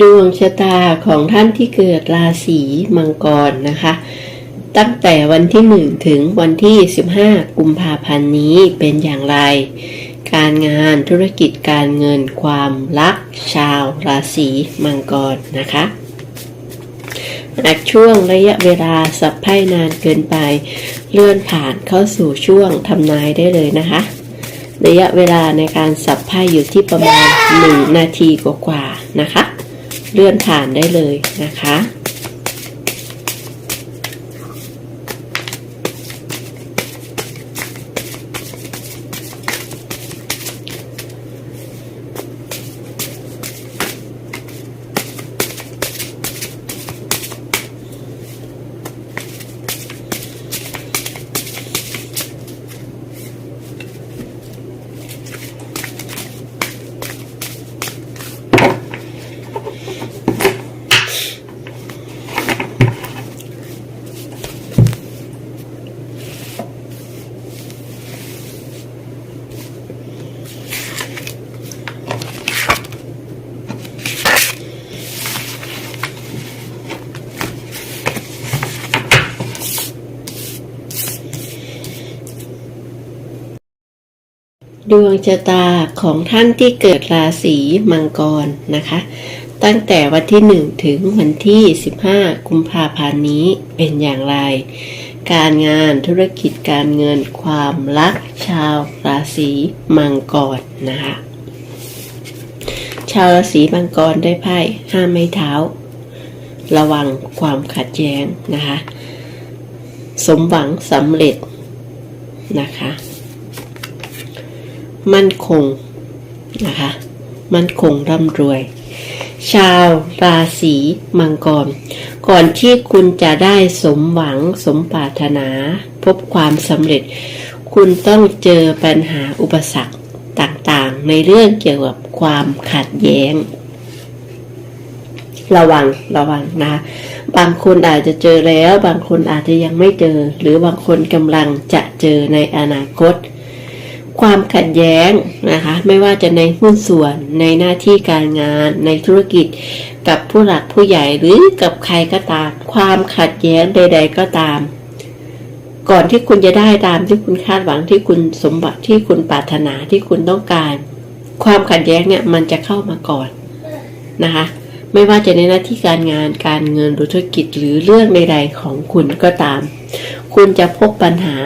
ดวงชะตาของท่านที่เกิดราศีมังกรนะคะ ตั้งแต่วันที่ 1 ถึงวันที่ 15 กุมภาพันธ์นี้เป็นอย่างไร การงานธุรกิจการเงินความรักชาวราศีมังกรนะคะหากช่วงระยะเวลาสับไพ่นานเกินไป เลื่อนผ่านเข้าสู่ช่วงทำนายได้เลยนะคะ ระยะเวลาในการสับไพ่อยู่ที่ประมาณ 1 นาทีกว่าๆนะคะ เลื่อนผ่านได้เลยนะคะ ด วงชะตาของท่านที่เกิดราศีมังกรนะคะ ตั้งแต่วันที่ 1 ถึงวันที่ 15 กุมภาพันธ์นี้เป็นอย่างไร การงานธุรกิจการเงินความรักชาวราศีมังกรนะคะชาวราศีมังกรได้ไพ่ห้าไม้เท้า ระวังความขัดแย้งนะคะ สมหวังสำเร็จนะคะ มั่นคงนะคะ มั่นคงร่ำรวย ชาวราศีมังกร ก่อนที่คุณจะได้สมหวังสมปรารถนา พบความสำเร็จ คุณต้องเจอปัญหาอุปสรรคต่างๆ ในเรื่องเกี่ยวกับความขัดแย้ง ระวังระวังนะบางคนอาจจะเจอแล้ว บางคนอาจจะยังไม่เจอ หรือบางคนกำลังจะเจอในอนาคต ความขัดแย้งนะคะไม่ว่าจะในหุ้นส่วนในหน้าที่การงานในธุรกิจ กับผู้หลักผู้ใหญ่หรือกับใครก็ตาม ความขัดแย้งใด ๆ ก็ตาม ก่อนที่คุณจะได้ตามที่คุณคาดหวังที่คุณสมบัติที่คุณปรารถนาที่คุณต้องการ ความขัดแย้งเนี่ยมันจะเข้ามาก่อนนะคะไม่ว่าจะในหน้าที่การงานการเงินหรือธุรกิจหรือเรื่องใด ๆ ของคุณก็ตาม คุณจะพบปัญหา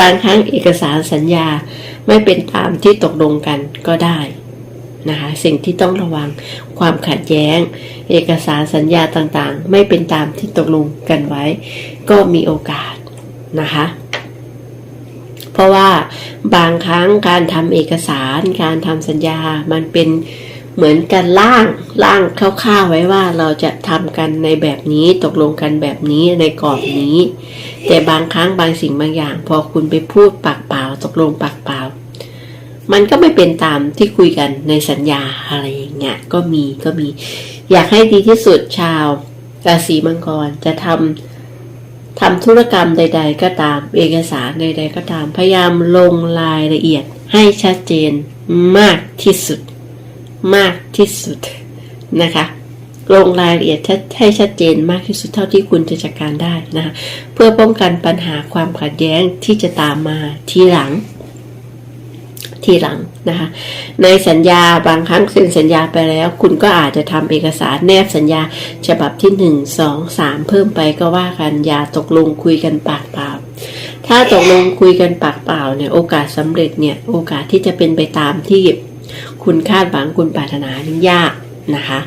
บางครั้งเอกสารสัญญาไม่เป็นตามที่ตกลงกันก็ได้นะคะสิ่งที่ต้องระวังความขัดแย้ง เอกสารสัญญาต่างๆ ไม่เป็นตามที่ตกลงกันไว้ ก็มีโอกาสนะคะเพราะว่าบางครั้งการทำเอกสารการทำสัญญามันเป็น เหมือนกันล่างล่างคร่าวๆไว้ว่าเราจะทำกันในแบบนี้ตกลงกันแบบนี้ในกรอบนี้ แต่บางครั้งบางสิ่งบางอย่าง พอคุณไปพูดปากเปล่า ตกลงปากเปล่า มันก็ไม่เป็นตามที่คุยกันในสัญญาอะไรอย่างเงี้ยก็มีก็มี อยากให้ดีที่สุดชาวราศีมังกรจะทำทำธุรกรรมใด ๆ ก็ตาม เอกสารใด ๆ ก็ตาม พยายามลงรายละเอียดให้ชัดเจนมากที่สุด มากที่สุดนะคะลงรายละเอียดให้ชัดเจนมากที่สุดเท่าที่คุณจะจัดการได้นะคะเพื่อป้องกันปัญหาความขัดแย้งที่จะตามมาทีหลัง ทีหลังนะคะในสัญญาบางครั้งเซ็นสัญญาไปแล้ว คุณก็อาจจะทำเอกสารแนบสัญญา ฉบับที่ 1 2 3 เพิ่มไปก็ว่ากันอย่าตกลงคุยกันปากเปล่าถ้าตกลงคุยกันปากเปล่าเนี่ยโอกาสสำเร็จเนี่ยโอกาสที่จะเป็นไปตามที่ คุณคาดหวังคุณปรารถนานี่ยากนะคะ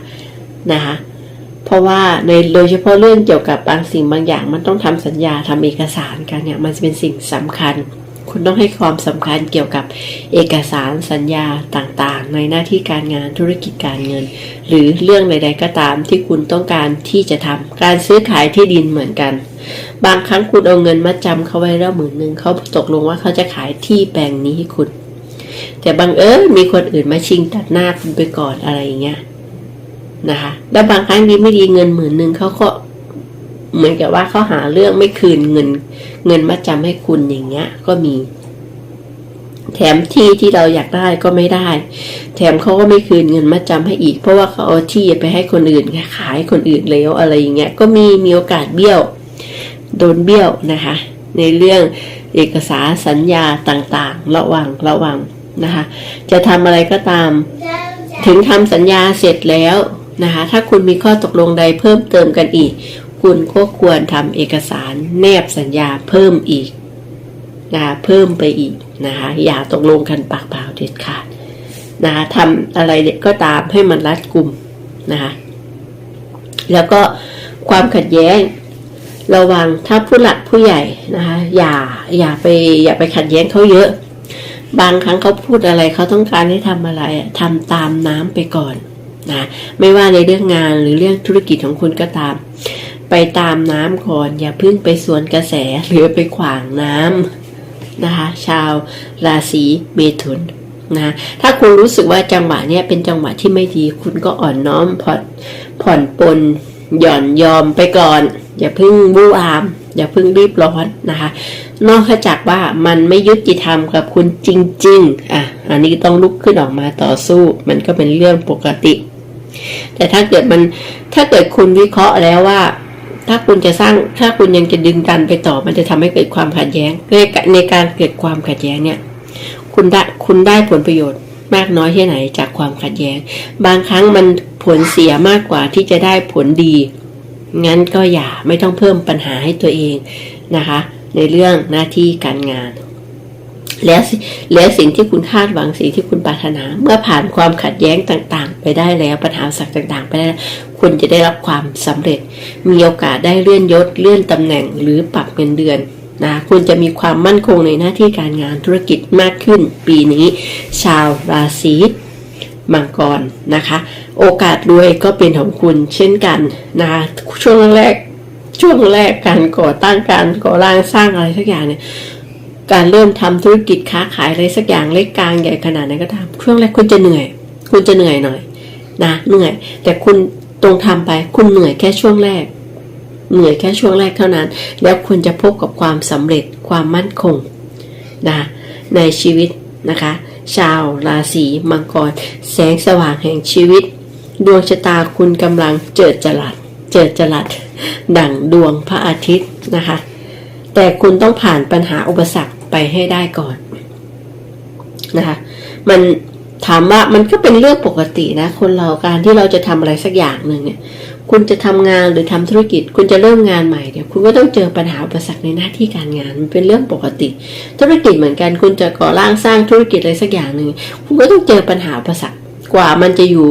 นะคะเพราะว่าในโดยเฉพาะเรื่องเกี่ยวกับบางสิ่งบางอย่าง มันต้องทำสัญญาทำเอกสารกันเนี่ยมันจะเป็นสิ่งสำคัญ คุณต้องให้ความสำคัญเกี่ยวกับเอกสารสัญญาต่างๆ ในหน้าที่การงานธุรกิจการเงิน หรือเรื่องใดๆก็ตามที่คุณต้องการที่จะทำการซื้อขายที่ดินเหมือนกัน บางครั้งคุณเอาเงินมาจำเขาไว้แล้วหมื่นหนึ่งเขาตกลงว่าเขาจะขายที่แปลงนี้ให้คุณ แต่บางเอิญมีคนอื่นมาชิงตัดหน้าคุณไปก่อนอะไรอย่างเงี้ยนะคะแล้วบางครั้งดีไม่ดีเงินหมื่นหนึ่งเขาก็เหมือนกับว่าเขาหาเรื่องไม่คืนเงิน เงินมาจำให้คุณอย่างเงี้ย ก็มี แถมที่ที่เราอยากได้ก็ไม่ได้ แถมเขาก็ไม่คืนเงินมาจำให้อีก เพราะว่าเขาเอาที่ไปให้คนอื่นขายคนอื่นแล้วอะไรอย่างเงี้ย ก็มีมีโอกาสเบี้ยว โดนเบี้ยวนะคะ ในเรื่องเอกสารสัญญาต่างๆ ระวังระวัง นะคะ จะทำอะไรก็ตาม ถึงทำสัญญาเสร็จแล้วนะคะ ถ้าคุณมีข้อตกลงใดเพิ่มเติมกันอีก คุณก็ควรทำเอกสารแนบสัญญาเพิ่มอีกนะคะเพิ่มไปอีกนะคะ อย่าตกลงกันปากเปล่าเด็ดขาดนะคะทำอะไรก็ตามให้มันรัดกุมนะคะแล้วก็ความขัดแย้งระวังถ้าผู้หลักผู้ใหญ่นะคะอย่าอย่าไปอย่าไปขัดแย้งเขาเยอะ บางครั้งเขาพูดอะไรเขาต้องการให้ทำอะไรทำตามน้ำไปก่อนนะไม่ว่าในเรื่องงานหรือเรื่องธุรกิจของคุณก็ตาม ไปตามน้ำก่อน อย่าพิ่งไปสวนกระแสหรือไปขวางน้ำนะคะชาวราศีเมถุนนะถ้าคุณรู้สึกว่าจังหวะเนี้ยเป็นจังหวะที่ไม่ดี คุณก็อ่อนน้อมผ่อนผ่อนปลนหย่อนยอมไปก่อน อย่าพิ่งวู่วาม อย่าเพิ่งรีบร้อนนะคะ นอกจากว่ามันไม่ยุติธรรมกับคุณจริง ๆ อะ อันนี้ต้องลุกขึ้นออกมาต่อสู้ มันก็เป็นเรื่องปกติ แต่ถ้าเกิดมันถ้าเกิดคุณวิเคราะห์แล้วว่า ถ้าคุณจะสร้างถ้าคุณยังจะดึงดันไปต่อ มันจะทำให้เกิดความขัดแย้งในในการเกิดความขัดแย้งเนี่ย คุณได้คุณได้ผลประโยชน์มากน้อยแค่ไหนจากความขัดแย้ง บางครั้งมันผลเสียมากกว่าที่จะได้ผลดี งั้นก็อย่าไม่ต้องเพิ่มปัญหาให้ตัวเองนะคะ ในเรื่องหน้าที่การงาน แล้วแล้วสิ่งที่คุณคาดหวังสิ่งที่คุณปรารถนา เมื่อผ่านความขัดแย้งต่างๆ ไปได้แล้วปัญหาสักต่าง ๆ ไปได้แล้วคุณจะได้รับความสำเร็จ มีโอกาสได้เลื่อนยศเลื่อนตำแหน่งหรือปรับเงินเดือนนะคุณจะมีความมั่นคงในหน้าที่การงานธุรกิจมากขึ้น ปีนี้ ชาวราศี มังกรนะคะ โอกาสรวยก็เป็นของคุณเช่นกันนะคะช่วงแรกช่วงแรกการก่อตั้งการก่อร่างสร้างอะไรสักอย่างเนี่ยการเริ่มทำธุรกิจค้าขายอะไรสักอย่างเล็กกลางใหญ่ขนาดไหนก็ตามช่วงแรกคุณจะเหนื่อย คุณจะเหนื่อยหน่อยนะเหนื่อย แต่คุณตรงทำไปคุณเหนื่อยแค่ช่วงแรก เหนื่อยแค่ช่วงแรกเท่านั้น แล้วคุณจะพบกับความสำเร็จความมั่นคงนะในชีวิตนะคะ ชาวราศีมังกร แสงสว่างแห่งชีวิต ดวงชะตาคุณกำลังเจิดจรัสเจิดจรัสดั่งดวงพระอาทิตย์นะคะ แต่คุณต้องผ่านปัญหาอุปสรรคไปให้ได้ก่อนนะคะ มันถามว่ามันก็เป็นเรื่องปกตินะ คนเราการที่เราจะทำอะไรสักอย่างหนึ่งเนี่ย คุณจะทำงานหรือทำธุรกิจ คุณจะเริ่มงานใหม่เนี่ยคุณก็ต้องเจอปัญหาอุปสรรคในหน้าที่การงานมันเป็นเรื่องปกติ ธุรกิจเหมือนกันคุณจะก่อร่างสร้างธุรกิจอะไรสักอย่างหนึ่งคุณก็ต้องเจอปัญหาอุปสรรคกว่ามันจะอยู่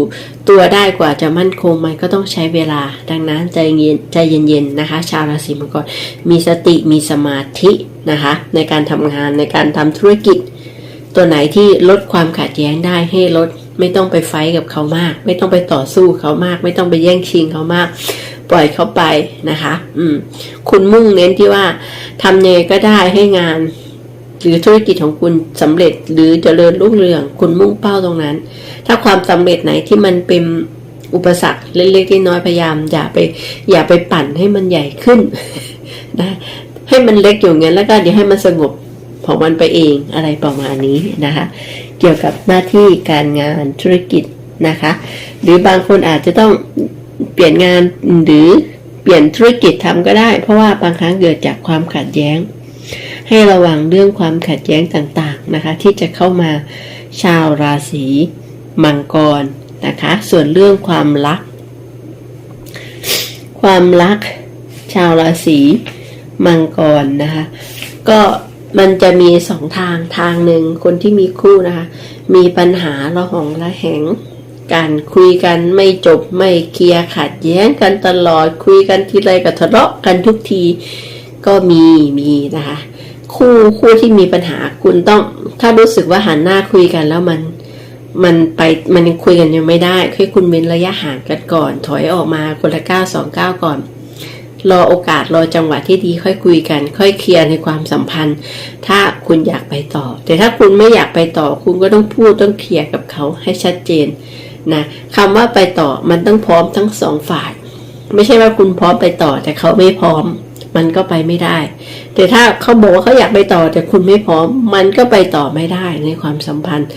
ตัวได้กว่าจะมั่นคงมันก็ต้องใช้เวลา ดังนั้นใจเย็นใจเย็นๆนะคะ ชาวราศีมังกรมีสติมีสมาธินะคะ ในการทำงานในการทำธุรกิจ ตัวไหนที่ลดความขัดแย้งได้ให้ลด ไม่ต้องไปไฟกับเขามาก ไม่ต้องไปต่อสู้เขามาก ไม่ต้องไปแย่งชิงเขามาก ปล่อยเขาไปนะคะ อืม คุณมุ่งเน้นที่ว่าทำยังไงก็ได้ให้งาน หรือธุรกิจของคุณสำเร็จหรือเจริญรุ่งเรือง คุณมุ่งเป้าตรงนั้น ถ้าความสำเร็จไหนที่มันเป็นอุปสรรคเล็กๆน้อยๆพยายาม อย่าไป อย่าไปปั่นให้มันใหญ่ขึ้นนะให้มันเล็กอยู่งั้นแล้วก็เดี๋ยวให้มันสงบของมันไปเองอะไรประมาณนี้นะคะ เกี่ยวกับหน้าที่การงานธุรกิจนะคะ หรือบางคนอาจจะต้องเปลี่ยนงานหรือเปลี่ยนธุรกิจทำก็ได้ เพราะว่าบางครั้งเกิดจากความขัดแย้ง ให้ระวังเรื่องความขัดแย้งต่างๆนะคะ ที่จะเข้ามาชาวราศีมังกรนะคะ ส่วนเรื่องความรัก ความรักชาวราศีมังกรนะคะ ก็ มันจะมีสองทางทางหนึ่งคนที่มีคู่นะคะ มีปัญหาระหองระแหงการคุยกันไม่จบไม่เคลียร์ขัดแย้งกันตลอดคุยกันทีไรก็ทะเลาะกันทุกทีก็มีมีนะคะ คู่คู่ที่มีปัญหาคุณต้อง ถ้ารู้สึกว่าหันหน้าคุยกันแล้วมันมันไปมันคุยกันยังไม่ได้ให้คุณเว้นระยะห่างกันก่อน ถอยออกมาคนละก้าวสองก้าวก่อน รอโอกาสรอจังหวะที่ดีค่อยคุยกัน ค่อยเคลียร์ในความสัมพันธ์ ถ้าคุณอยากไปต่อ แต่ถ้าคุณไม่อยากไปต่อ คุณก็ต้องพูดต้องเคลียร์กับเขาให้ชัดเจนนะคำว่าไปต่อมันต้องพร้อมทั้งสองฝ่าย ไม่ใช่ว่าคุณพร้อมไปต่อ แต่เขาไม่พร้อม มันก็ไปไม่ได้ แต่ถ้าเขาบอกว่าเขาอยากไปต่อ แต่คุณไม่พร้อม มันก็ไปต่อไม่ได้ในความสัมพันธ์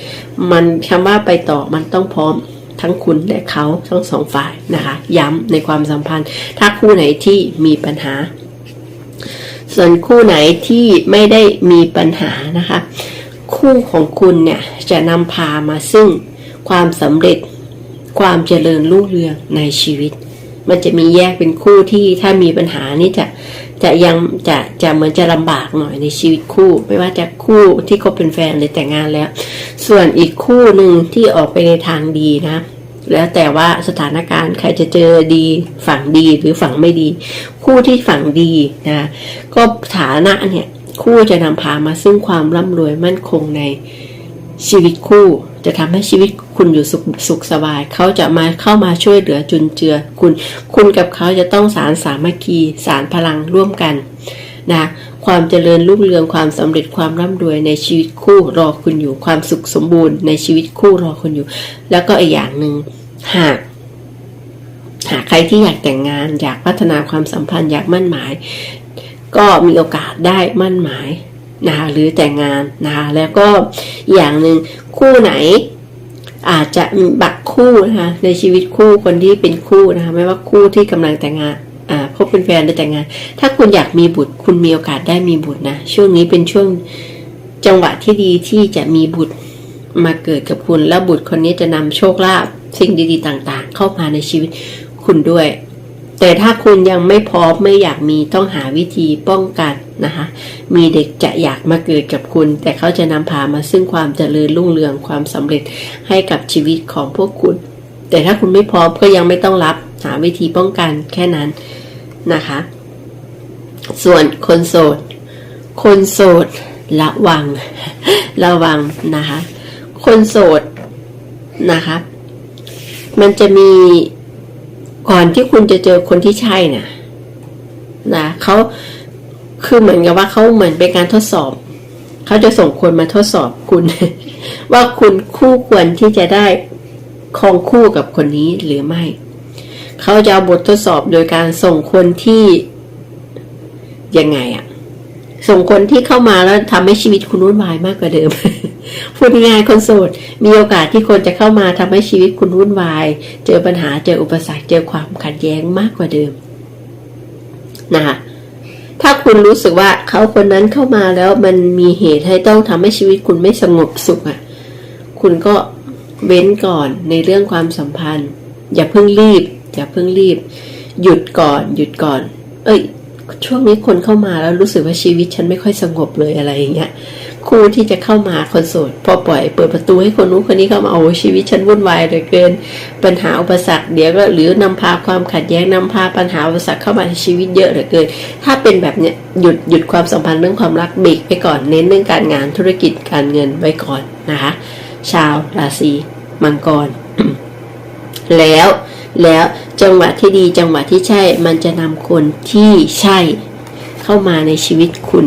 มันคำว่าไปต่อมันต้องพร้อม ทั้งคุณและเขาทั้งสองฝ่ายนะคะ ย้ำในความสัมพันธ์ ถ้าคู่ไหนที่มีปัญหา ส่วนคู่ไหนที่ไม่ได้มีปัญหานะคะ คู่ของคุณเนี่ยจะนำพามาซึ่งความสำเร็จความเจริญรุ่งเรืองในชีวิต มันจะมีแยกเป็นคู่ที่ถ้ามีปัญหานี่จะ จะยังจะจะเหมือนจะลำบากหน่อยในชีวิตคู่ ไม่ว่าจะคู่ที่คบเป็นแฟนหรือแต่งงานแล้ว ส่วนอีกคู่หนึ่งที่ออกไปในทางดีนะ แล้วแต่ว่าสถานการณ์ใครจะเจอดีฝั่งดีหรือฝั่งไม่ดี คู่ที่ฝั่งดีนะก็ฐานะเนี่ยคู่จะนำพามาซึ่งความร่ำรวยมั่นคงใน ชีวิตคู่ จะทำให้ชีวิตคุณอยู่สุขสุขสบาย เขาจะมาเข้ามาช่วยเหลือจุนเจือคุณ คุณกับเขาจะต้องสารสามัคคีสารพลังร่วมกันนะความเจริญรุ่งเรืองความสำเร็จความร่ำรวยในชีวิตคู่รอคุณอยู่ ความสุขสมบูรณ์ในชีวิตคู่รอคุณอยู่ แล้วก็อีกอย่างหนึ่งหากหากใครที่อยากแต่งงานอยากพัฒนาความสัมพันธ์อยากมั่นหมาย ก็มีโอกาสได้มั่นหมาย นะคะหรือแต่งงานนะคะแล้วก็อย่างหนึ่งคู่ไหนอาจจะบักคู่นะคะในชีวิตคู่คนที่เป็นคู่นะคะไม่ว่าคู่ที่กำลังแต่งงานอ่าพบเป็นแฟนหรือแต่งงาน ถ้าคุณอยากมีบุตร คุณมีโอกาสได้มีบุตรนะช่วงนี้เป็นช่วงจังหวะที่ดีที่จะมีบุตรมาเกิดกับคุณ แล้วบุตรคนนี้จะนำโชคลาภสิ่งดีๆต่างๆ เข้ามาในชีวิตคุณด้วย แต่ถ้าคุณยังไม่พร้อมไม่อยากมีต้องหาวิธีป้องกันนะคะ มีเด็กจะอยากมาเกิดกับคุณ แต่เขาจะนำพามาซึ่งความเจริญรุ่งเรืองความสำเร็จให้กับชีวิตของพวกคุณ แต่ถ้าคุณไม่พร้อมก็ยังไม่ต้องรับหาวิธีป้องกันแค่นั้นนะคะ ส่วนคนโสด คนโสดระวัง ระวังนะคะ คนโสดนะคะ มันจะมี ก่อนที่คุณจะเจอคนที่ใช่น่ะนะเขาคือเหมือนกับว่าเขาเหมือนเป็นการทดสอบ เขาจะส่งคนมาทดสอบคุณ ว่าคุณคู่ควรที่จะได้ครองคู่กับคนนี้หรือไม่ เขาจะเอาบททดสอบโดยการส่งคนที่ยังไงอะ ส่งคนที่เข้ามาแล้วทำให้ชีวิตคุณวุ่นวายมากกว่าเดิม พูดง่ายคนโสดมีโอกาสที่คนจะเข้ามาทำให้ชีวิตคุณวุ่นวาย เจอปัญหาเจออุปสรรคเจอความขัดแย้งมากกว่าเดิมนะคะถ้าคุณรู้สึกว่าเขาคนนั้นเข้ามาแล้วมันมีเหตุให้ต้องทำให้ชีวิตคุณไม่สงบสุขอะ คุณก็เว้นก่อนในเรื่องความสัมพันธ์ อย่าเพิ่งรีบ อย่าเพิ่งรีบ หยุดก่อน หยุดก่อน เอ้ย ช่วงนี้คนเข้ามาแล้วรู้สึกว่าชีวิตฉันไม่ค่อยสงบเลยอะไรอย่างเงี้ยคู่ที่จะเข้ามาคนโสดพอปล่อยเปิดประตูให้คนนู้นคนนี้เข้ามาโอ้ชีวิตฉันวุ่นวายเหลือเกิน ปัญหาอุปสรรคเดี๋ยวก็หรือนำพาความขัดแย้งนำพาปัญหาอุปสรรคเข้ามาในชีวิตเยอะเหลือเกิน ถ้าเป็นแบบเนี้ยหยุดหยุดความสัมพันธ์เรื่องความรักเบรกไปก่อนเน้นเรื่องการงานธุรกิจการเงินไว้ก่อนนะคะชาวราศีมังกร แล้ว แล้วจังหวะที่ดีจังหวะที่ใช่มันจะนำคนที่ใช่เข้ามาในชีวิตคุณ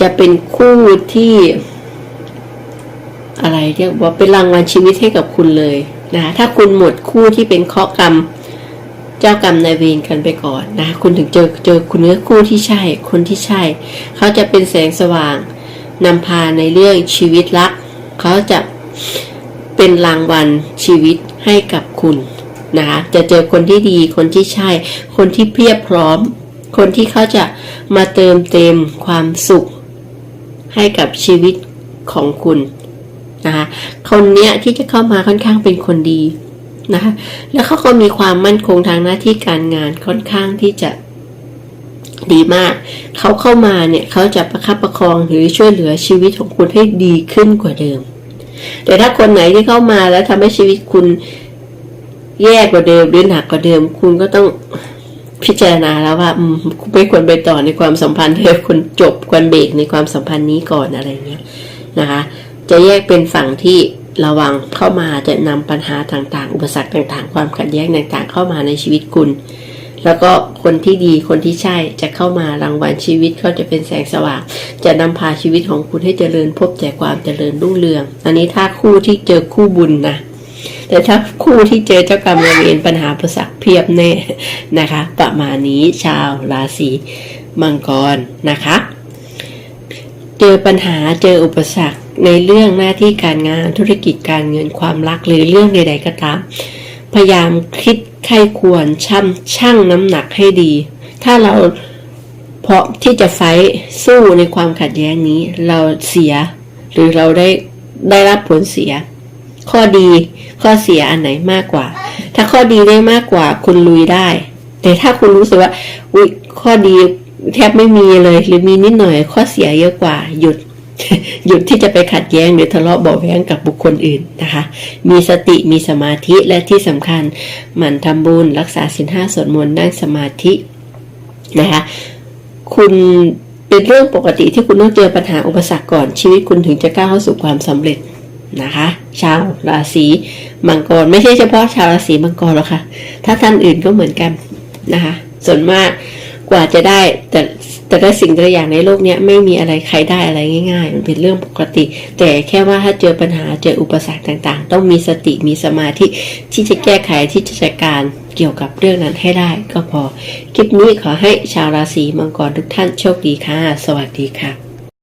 จะเป็นคู่ที่ อะไรเรียกว่าเป็นรางวัลชีวิตให้กับคุณเลยนะถ้าคุณหมดคู่ที่เป็นเคาะกรรมเจ้ากรรมนายเวรกันไปก่อนนะ คุณถึงเจอเจอคุณเนื้อคู่ที่ใช่ คนที่ใช่ เขาจะเป็นแสงสว่างนำพาในเรื่องชีวิตรัก เขาจะเป็นรางวัลชีวิตให้กับคุณ นะคะจะเจอคนที่ดีคนที่ใช่ คนที่เพียบพร้อม คนที่เขาจะมาเติมเต็มความสุข ให้กับชีวิตของคุณนะคะคนเนี้ยที่จะเข้ามาค่อนข้างเป็นคนดีนะคะแล้วเขาก็มีความมั่นคงทางหน้าที่การงานค่อนข้างที่จะดีมาก เขาเข้ามาเนี่ยเขาจะประคับประคองหรือช่วยเหลือชีวิตของคุณให้ดีขึ้นกว่าเดิม แต่ถ้าคนไหนที่เข้ามาแล้วทำให้ชีวิตคุณ แย่กว่าเดิมหรือหนักกว่าเดิม คุณก็ต้องพิจารณาแล้วว่าไม่ควรไปต่อในความสัมพันธ์เธอคุณจบควรเบรกในความสัมพันธ์นี้ก่อนอะไรเงี้ยนะคะ จะแยกเป็นฝั่งที่ระวังเข้ามาจะนำปัญหาต่างๆ อุปสรรคต่างๆ ความขัดแย้งต่างๆ เข้ามาในชีวิตคุณ แล้วก็คนที่ดีคนที่ใช่จะเข้ามารางวัลชีวิตเขาจะเป็นแสงสว่าง จะนำพาชีวิตของคุณให้เจริญพบแต่ความเจริญรุ่งเรือง อันนี้ถ้าคู่ที่เจอคู่บุญนะ แต่ถ้าคู่ที่เจอเจ้ากรรมนายเวรปัญหาประสักเพียบแน่นะคะ ประมาณนี้ชาวราศีมังกรนะคะ เจอปัญหาเจออุปสรรคในเรื่องหน้าที่การงานธุรกิจการเงินความรักหรือเรื่องใด ๆ ก็ตาม พยายามคิดไข้ควรช่ำชั่งน้ำหนักให้ดี ถ้าเราเพราะที่จะไฟสู้ในความขัดแย้งนี้เราเสีย หรือเราได้ได้รับผลเสีย ข้อดีข้อเสียอันไหนมากกว่า ถ้าข้อดีได้มากกว่าคุณลุยได้ แต่ถ้าคุณรู้สึกว่าอุ๊ยข้อดีแทบไม่มีเลยหรือมีนิดหน่อยข้อเสียเยอะกว่า หยุด หยุดที่จะไปขัดแย้งหรือทะเลาะเบาแว้งกับบุคคลอื่นนะคะ มีสติมีสมาธิและที่สำคัญหมั่นทำบุญรักษาศีลห้าสวดมนต์นั่งสมาธินะคะคุณเป็นเรื่องปกติที่คุณต้องเจอปัญหาอุปสรรคก่อนชีวิตคุณถึงจะก้าวเข้าสู่ความสำเร็จ นะคะ ชาวราศีมังกรไม่ใช่เฉพาะชาวราศีมังกรหรอกค่ะ ถ้าท่านอื่นก็เหมือนกันนะคะ ส่วนมากกว่าจะได้แต่แต่ละสิ่งแต่ละอย่างในโลกนี้ไม่มีอะไรใครได้อะไรง่าย ๆ มันเป็นเรื่องปกติ แต่แค่ว่าถ้าเจอปัญหาเจออุปสรรคต่างๆ ต้องมีสติมีสมาธิที่จะแก้ไขที่จะจัดการเกี่ยวกับเรื่องนั้นให้ได้ก็พอ คลิปนี้ขอให้ชาวราศีมังกรทุกท่านโชคดีค่ะ สวัสดีค่ะ